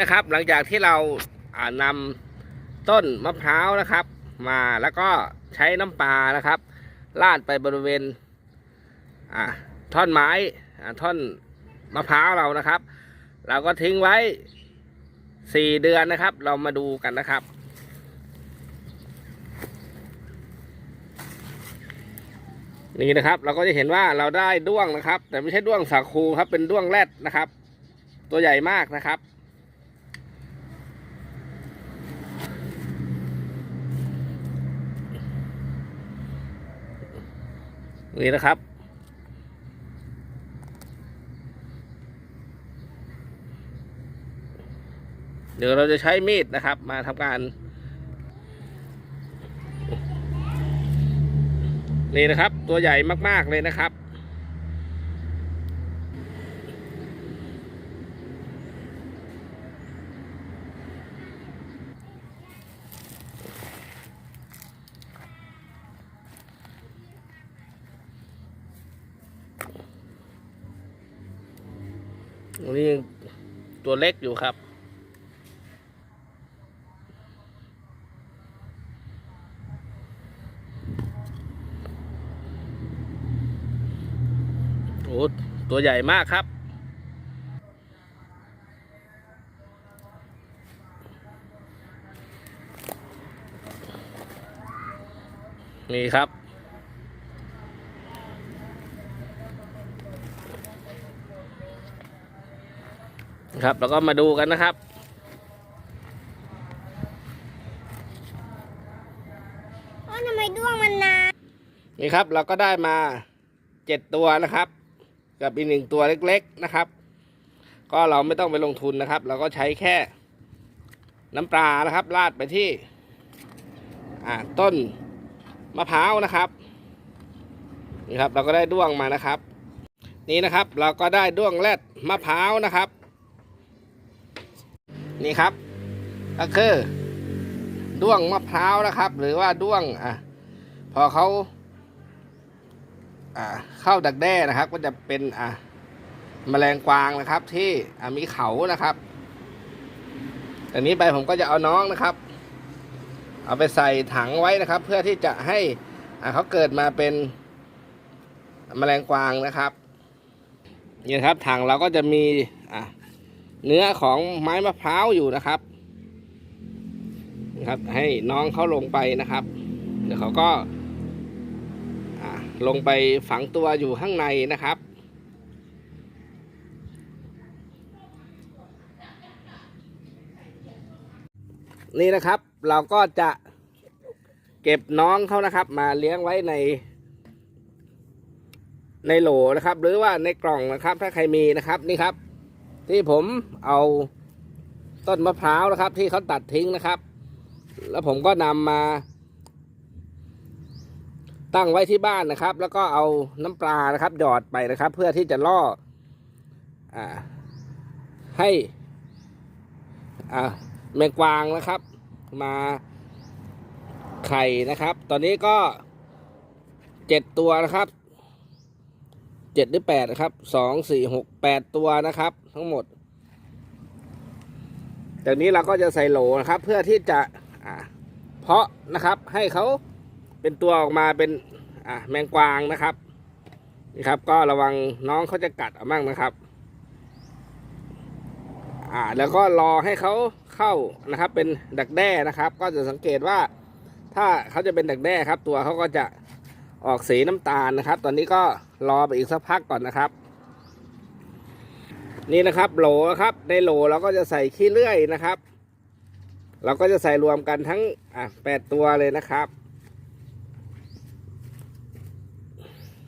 นะครับ หลังจากที่เราอ่านำต้นมะพร้าวนะครับ มาแล้วก็ใช้น้ำปลานะครับลาดไปบริเวณอ่าท่อนไม้อ่าท่อนมะพร้าวเรานะครับ เราก็ทิ้งไว้สี่เดือนนะครับ เรามาดูกันนะครับนี่นะครับ เราก็จะเห็นว่าเราได้ด้วงนะครับ แต่ไม่ใช่ด้วงสาคูครับเป็นด้วงแรดนะครับ ตัวใหญ่มากนะครับ นี่นะครับ เดี๋ยวเราจะใช้มีดนะครับ มาทำการ นี่นะครับ ตัวใหญ่มาก ๆ เลยนะครับ นี่ตัวเล็กอยู่ครับ โอ้ตัวใหญ่มากครับนี่ครับ ครับ แล้วก็มาดูกันนะครับว่าทำไมด้วงมันนานนี่ครับเราก็ได้มาเจ็ดตัวนะครับ กับอีกหนึ่งตัวเล็กๆนะครับ ก็เราไม่ต้องไปลงทุนนะครับ เราก็ใช้แค่น้ำปลานะครับราดไปที่อ่าต้นมะพร้าวนะครับนี่ครับ เราก็ได้ด้วงมานะครับ นี่นะครับ เราก็ได้ด้วงแรดมะพร้าวนะครับ นี่ครับ ก็คือด้วงมะพร้าวนะครับ หรือว่าด้วงอะพอเขาอ่าเข้าดักแด้นะครับ ก็จะเป็นอะแมลงกวางนะครับ ที่อะมีเขานะครับอันนี้ไปผมก็จะเอาน้องนะครับ เอาไปใส่ถังไว้นะครับ เพื่อที่จะให้อะเขาเกิดมาเป็นแมลงกวางนะครับนี่ครับถังเราก็จะมีอะ เนื้อของไม้มะพร้าวอยู่นะครับนะครับ ให้น้องเขาลงไปนะครับ เดี๋ยวเขาก็ลงไปฝังตัวอยู่ข้างในนะครับ นี่นะครับเราก็จะเก็บน้องเขานะครับ มาเลี้ยงไว้ใน ในโหลนะครับ หรือว่าในกล่องนะครับ ถ้าใครมีนะครับนี่ครับ ที่ผมเอาต้นมะพร้าวนะครับ ที่เขาตัดทิ้งนะครับ แล้วผมก็นำมา ตั้งไว้ที่บ้านนะครับ แล้วก็เอาน้ำปลานะครับหยอดไปนะครับ เพื่อที่จะล่ออ่ให้แมงกวางนะครับ มาไข่นะครับ ตอนนี้ก็เจ็ดตัวนะครับ เจ็ดหรือแปดนะครับสองสี่หกแปดตัวนะครับ ทั้งหมดจากนี้เราก็จะใส่โหลนะครับ เพื่อที่จะเพาะนะครับ ให้เขาเป็นตัวออกมาเป็นแมงกวางนะครับนี่ครับ ก็ระวังน้องเขาจะกัดเอามั่งนะครับ อ่า แล้วก็รอให้เขาเข้านะครับ เป็นดักแด้นะครับ ก็จะสังเกตว่า ถ้าเขาจะเป็นดักแด้ครับ ตัวเขาก็จะ ออกสีน้ำตาลนะครับ ตอนนี้ก็รอไปอีกสักพักก่อนนะครับ นี่นะครับโหลครับในโหลเราก็จะใส่ขี้เลื่อยนะครับ เราก็จะใส่รวมกันทั้งอะแปดตัวเลยนะครับ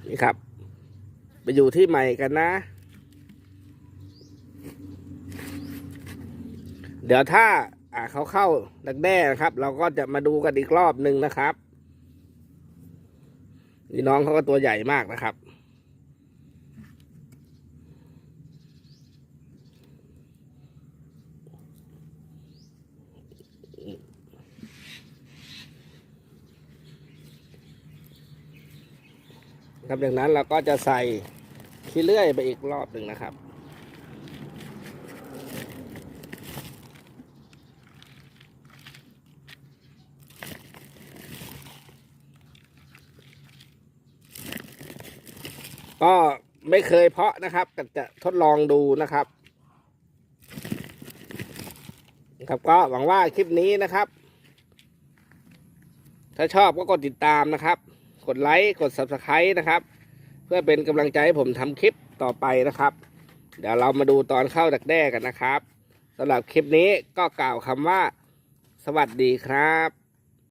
นี่ครับ ไปอยู่ที่ใหม่กันนะ เดี๋ยวถ้าอะเขาเข้าดักแด้นะครับ เราก็จะมาดูกันอีกรอบหนึ่งนะครับ นี่น้องเขาก็ตัวใหญ่มากนะครับ ครับดังนั้นเราก็จะใส่ขี้เลื่อยไปอีกรอบหนึ่งนะครับ ก็ไม่เคยเพาะนะครับก็จะทดลองดูนะครับครับก็หวังว่าคลิปนี้นะครับ ถ้าชอบก็กดติดตามนะครับ กดไลค์กด subscribe นะครับ เพื่อเป็นกำลังใจให้ผมทำคลิปต่อไปนะครับ เดี๋ยวเรามาดูตอนเข้าดักแด้กันนะครับสำหรับคลิปนี้ก็กล่าวคำว่า สวัสดีครับ